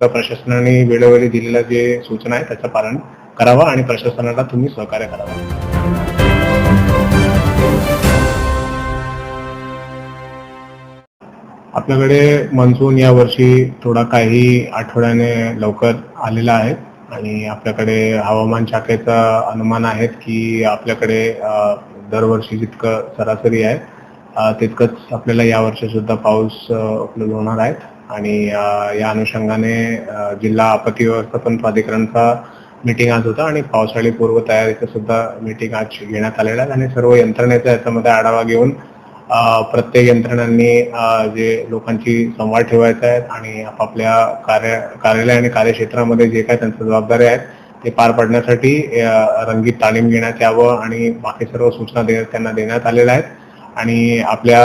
प्रशासनाने वेळोवेळी दिलेल्या जे सूचना आहे त्याचं पालन करावं आणि प्रशासनाला तुम्ही सहकार्य करावं. आपल्याकडे मान्सून यावर्षी थोडा काही आठवड्याने लवकर आलेला आहे आणि आपल्याकडे हवामान शाखेचा अनुमान आहे की आपल्याकडे दरवर्षी जितकं सरासरी आहे तितकंच आपल्याला यावर्षी सुद्धा पाऊस उपलब्ध होणार आहेत. आणि या अनुषंगाने जिल्हा आपत्ती व्यवस्थापन प्राधिकरणचा मीटिंग आज होता आणि पावसाळी पूर्व तयारीचं सुद्धा मीटिंग आज घेण्यात आलेलं आहे. आणि सर्व यंत्रणेचा याच्यामध्ये आढावा घेऊन प्रत्येक यंत्रणांनी जे लोकांची संवाद ठेवायचा आहे आणि आपापल्या कार्य कार्यालय आणि कार्यक्षेत्रामध्ये जे काय त्यांच्या जबाबदाऱ्या आहेत ते पार पाडण्यासाठी रंगीत तालीम घेण्यात यावं आणि बाकी सर्व सूचना दे त्यांना देण्यात आलेल्या आहेत. आणि आपल्या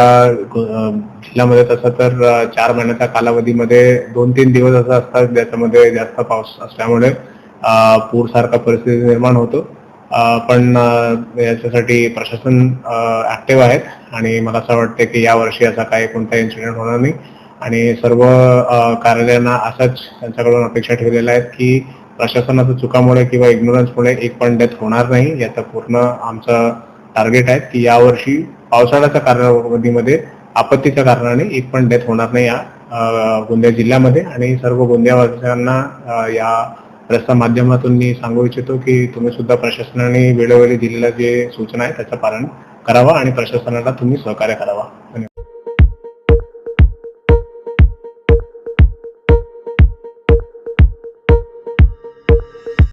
जिल्ह्यामध्ये तसं तर चार महिन्याच्या कालावधीमध्ये दोन तीन दिवस असं असतात ज्याच्यामध्ये जास्त पाऊस असल्यामुळे पूर पूरसारखा परिस्थिती निर्माण होतो. पण याच्यासाठी प्रशासन ऍक्टिव्ह आहेत आणि मला असं वाटतं की यावर्षी असा काही कोणता इन्सिडेंट होणार नाही. आणि सर्व कार्यालयांना असाच त्यांच्याकडून अपेक्षा ठेवलेल्या आहेत की प्रशासनाच्या चुकामुळे किंवा इग्नोरन्समुळे एक पण डेथ होणार नाही याचा पूर्ण आमचं टार्गेट आहेत की यावर्षी पावसाळ्याच्या कालावधीमध्ये आपत्तीच्या कारणाने एक पण डेथ होणार नाही या गोंदिया जिल्ह्यामध्ये. आणि सर्व गोंदियावासियांना या रस्ता माध्यमातून मी सांगू इच्छितो की तुम्ही सुद्धा प्रशासनाने वेळोवेळी दिलेल्या जे सूचना आहे त्याचं पालन करावा आणि प्रशासनाला तुम्ही सहकार्य करावा.